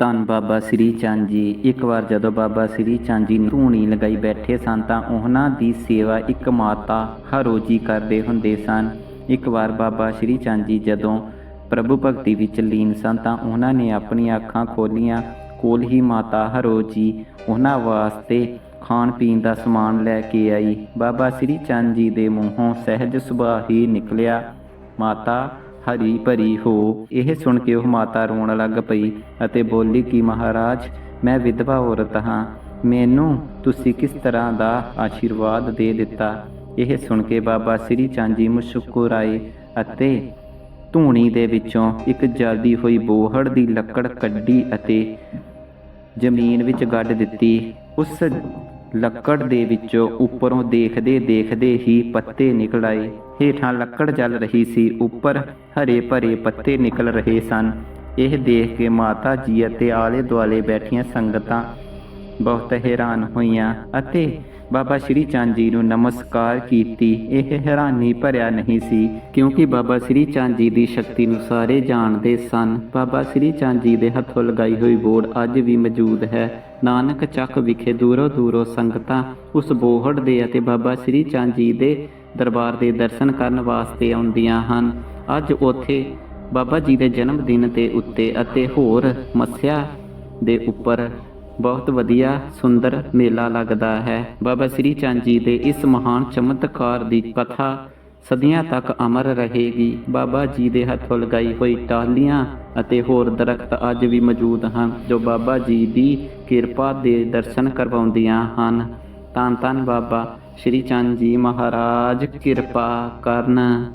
ਧੰਨ ਬਾਬਾ ਸ੍ਰੀ ਚੰਦ ਜੀ। ਇੱਕ ਵਾਰ ਜਦੋਂ ਬਾਬਾ ਸ੍ਰੀ ਚੰਦ ਜੀ ਧੂਣੀ ਲਗਾਈ ਬੈਠੇ ਸਨ ਤਾਂ ਉਹਨਾਂ ਦੀ ਸੇਵਾ ਇੱਕ ਮਾਤਾ ਹਰੋਜੀ ਕਰਦੇ ਹੁੰਦੇ ਸਨ। ਇੱਕ ਵਾਰ ਬਾਬਾ ਸ੍ਰੀ ਚੰਦ ਜੀ ਜਦੋਂ ਪ੍ਰਭੂ ਭਗਤੀ ਵਿੱਚ ਲੀਨ ਸਨ ਤਾਂ ਉਹਨਾਂ ਨੇ ਆਪਣੀਆਂ ਅੱਖਾਂ ਖੋਲੀਆਂ। ਕੋਲ ਹੀ ਮਾਤਾ ਹਰੋਜੀ ਉਹਨਾਂ ਵਾਸਤੇ ਖਾਣ ਪੀਣ ਦਾ ਸਮਾਨ ਲੈ ਕੇ ਆਈ। ਬਾਬਾ ਸ੍ਰੀ ਚੰਦ ਜੀ ਦੇ ਮੂੰਹੋਂ ਸਹਿਜ ਸੁਭਾਅ ਹੀ ਨਿਕਲਿਆ। ਮਾਤਾ ਹਰੀ ਭਰੀ ਹੋ। ਇਹ ਸੁਣ ਕੇ ਉਹ ਮਾਤਾ ਰੋਣ ਲੱਗ ਪਈ ਅਤੇ ਬੋਲੀ ਕਿ ਮਹਾਰਾਜ, ਮੈਂ ਵਿਧਵਾ ਔਰਤ ਹਾਂ। ਮੈਨੂੰ ਤੁਸੀਂ ਕਿਸ ਤਰ੍ਹਾਂ ਦਾ ਆਸ਼ੀਰਵਾਦ ਦੇ ਦਿੱਤਾ? ਇਹ ਸੁਣ ਕੇ ਬਾਬਾ ਸ੍ਰੀ ਚੰਦ ਜੀ ਮੁਸਕਰਾਏ ਅਤੇ ਧੂਣੀ ਦੇ ਵਿੱਚੋਂ ਇੱਕ ਜਲਦੀ ਹੋਈ ਬੋਹੜ ਦੀ ਲੱਕੜ ਕੱਢੀ ਅਤੇ ਜ਼ਮੀਨ ਵਿੱਚ ਗੱਡ ਦਿੱਤੀ। ਉਸ ਲੱਕੜ ਦੇ ਵਿੱਚੋਂ ਉੱਪਰੋਂ ਦੇਖਦੇ ਦੇਖਦੇ ਹੀ ਪੱਤੇ ਨਿਕਲ ਆਏ। ਹੇਠਾਂ ਲੱਕੜ ਜਲ ਰਹੀ ਸੀ, ਉੱਪਰ ਹਰੇ ਭਰੇ ਪੱਤੇ ਨਿਕਲ ਰਹੇ ਸਨ। ਇਹ ਦੇਖ ਕੇ ਮਾਤਾ ਜੀ ਅਤੇ ਆਲੇ ਦੁਆਲੇ ਬੈਠੀਆਂ ਸੰਗਤਾਂ ਬਹੁਤ ਹੈਰਾਨ ਹੋਈਆਂ ਅਤੇ ਬਾਬਾ ਸ਼੍ਰੀ ਚੰਦ ਜੀ ਨੂੰ ਨਮਸਕਾਰ ਕੀਤੀ। ਇਹ ਹੈਰਾਨੀ ਭਰਿਆ ਨਹੀਂ ਸੀ, ਕਿਉਂਕਿ ਬਾਬਾ ਸ਼੍ਰੀ ਚੰਦ ਜੀ ਦੀ ਸ਼ਕਤੀ ਨੂੰ ਸਾਰੇ ਜਾਣਦੇ ਸਨ। ਬਾਬਾ ਸ਼੍ਰੀ ਚੰਦ ਜੀ ਦੇ ਹੱਥੋਂ ਲਗਾਈ ਹੋਈ ਬੋਰਡ ਅੱਜ ਵੀ ਮੌਜੂਦ ਹੈ। ਨਾਨਕ ਚੱਕ ਵਿਖੇ ਦੂਰੋਂ ਦੂਰੋਂ ਸੰਗਤਾਂ ਉਸ ਬੋਹੜ ਦੇ ਅਤੇ ਬਾਬਾ ਸ਼੍ਰੀ ਚੰਦ ਜੀ ਦੇ ਦਰਬਾਰ ਦੇ ਦਰਸ਼ਨ ਕਰਨ ਵਾਸਤੇ ਆਉਂਦੀਆਂ ਹਨ। ਅੱਜ ਉੱਥੇ ਬਾਬਾ ਜੀ ਦੇ ਜਨਮ ਦਿਨ ਦੇ ਉੱਤੇ ਅਤੇ ਹੋਰ ਮੱਸਿਆ ਦੇ ਉੱਪਰ ਬਹੁਤ ਵਧੀਆ ਸੁੰਦਰ ਮੇਲਾ ਲੱਗਦਾ ਹੈ। ਬਾਬਾ ਸ੍ਰੀ ਚੰਦ ਜੀ ਦੇ ਇਸ ਮਹਾਨ ਚਮਤਕਾਰ ਦੀ ਕਥਾ ਸਦੀਆਂ ਤੱਕ ਅਮਰ ਰਹੇਗੀ। ਬਾਬਾ ਜੀ ਦੇ ਹੱਥੋਂ ਲਗਾਈ ਹੋਈ ਟਾਹਲੀਆਂ ਅਤੇ ਹੋਰ ਦਰਖਤ ਅੱਜ ਵੀ ਮੌਜੂਦ ਹਨ, ਜੋ ਬਾਬਾ ਜੀ ਦੀ ਕਿਰਪਾ ਦੇ ਦਰਸ਼ਨ ਕਰਵਾਉਂਦੀਆਂ ਹਨ। ਧੰਨ ਧੰਨ ਬਾਬਾ ਸ੍ਰੀ ਚੰਦ ਜੀ ਮਹਾਰਾਜ, ਕਿਰਪਾ ਕਰਨ।